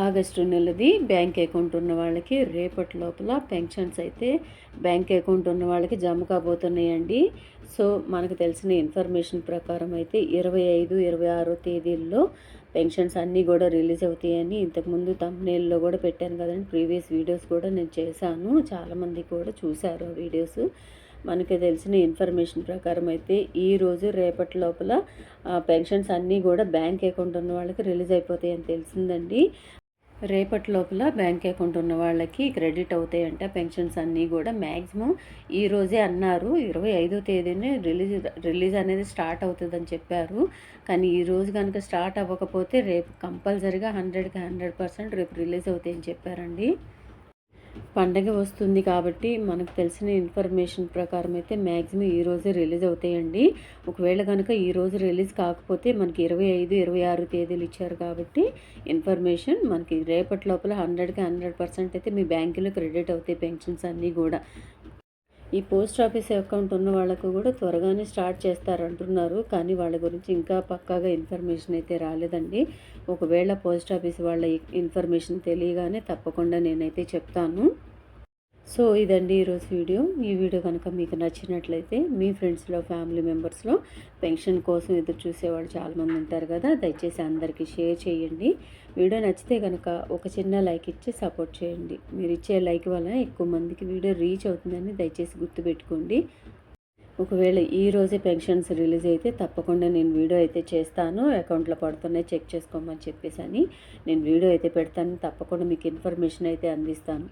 August నెలది bank account ఉన్న వాళ్ళకి రేపటి లోపల పెన్షన్స్ అయితే బ్యాంక్ అకౌంట్ ఉన్న వాళ్ళకి జమ కాబోతున్నాయండి. సో మనకు తెలిసిన ఇన్ఫర్మేషన్ ప్రకారం అయితే ఇరవై ఐదు ఇరవై ఆరో తేదీల్లో పెన్షన్స్ అన్నీ కూడా రిలీజ్ అవుతాయని ఇంతకుముందు తమ్నేల్లో కూడా పెట్టాను కదండి. ప్రీవియస్ వీడియోస్ కూడా నేను చేశాను. చాలామంది కూడా చూశారు ఆ వీడియోస్. మనకి తెలిసిన ఇన్ఫర్మేషన్ ప్రకారం అయితే ఈరోజు రేపటి లోపల పెన్షన్స్ అన్నీ కూడా బ్యాంక్ అకౌంట్ ఉన్న వాళ్ళకి రిలీజ్ అయిపోతాయని తెలిసిందండి. రేపటి లోపల బ్యాంక్ అకౌంట్ ఉన్న వాళ్ళకి క్రెడిట్ అవుతాయంట పెన్షన్స్ అన్నీ కూడా మ్యాక్సిమం ఈ రోజే అన్నారు ఇరవై ఐదో తేదీనే రిలీజ్ రిలీజ్ అనేది స్టార్ట్ అవుతుందని చెప్పారు. కానీ ఈ రోజు కనుక స్టార్ట్ అవ్వకపోతే రేపు కంపల్సరీగా హండ్రెడ్కి హండ్రెడ్ పర్సెంట్ రేపు రిలీజ్ అవుతాయని చెప్పారండి. పండగ వస్తుంది కాబట్టి మనకు తెలిసిన ఇన్ఫర్మేషన్ ప్రకారం అయితే మ్యాక్సిమం ఈ రోజే రిలీజ్ అవుతాయండి. ఒకవేళ కనుక ఈ రోజు రిలీజ్ కాకపోతే మనకి ఇరవై ఐదు ఇరవై ఆరు తేదీలు ఇచ్చారు కాబట్టి ఇన్ఫర్మేషన్ మనకి రేపటి లోపల హండ్రెడ్కి హండ్రెడ్ పర్సెంట్ అయితే మీ బ్యాంకులో క్రెడిట్ అవుతాయి పెన్షన్స్ అన్నీ కూడా. ఈ పోస్ట్ ఆఫీస్ అకౌంట్ ఉన్న వాళ్ళకు కూడా త్వరగానే స్టార్ట్ చేస్తారంటున్నారు. కానీ వాళ్ళ గురించి ఇంకా పక్కాగా ఇన్ఫర్మేషన్ అయితే రాలేదండి. ఒకవేళ పోస్ట్ ఆఫీస్ వాళ్ళ ఇన్ఫర్మేషన్ తెలియగానే తప్పకుండా నేనైతే చెప్తాను. సో ఇదండి ఈరోజు వీడియో. ఈ వీడియో కనుక మీకు నచ్చినట్లయితే మీ ఫ్రెండ్స్లో ఫ్యామిలీ మెంబర్స్లో పెన్షన్ కోసం ఎదురు చూసేవాళ్ళు చాలామంది ఉంటారు కదా దయచేసి అందరికీ షేర్ చేయండి. వీడియో నచ్చితే కనుక ఒక చిన్న లైక్ ఇచ్చి సపోర్ట్ చేయండి. మీరు ఇచ్చే లైక్ వల్ల ఎక్కువ మందికి వీడియో రీచ్ అవుతుందని దయచేసి గుర్తుపెట్టుకోండి. ఒకవేళ ఈ రోజే పెన్షన్స్ రిలీజ్ అయితే తప్పకుండా నేను వీడియో అయితే చేస్తాను. అకౌంట్లో పడుతున్నాయి చెక్ చేసుకోమని చెప్పేసి అని నేను వీడియో అయితే పెడతాను. తప్పకుండా మీకు ఇన్ఫర్మేషన్ అయితే అందిస్తాను.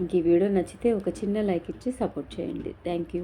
ఇంక ఈ వీడియో నచ్చితే ఒక చిన్న లైక్ ఇచ్చి సపోర్ట్ చేయండి. Thank you.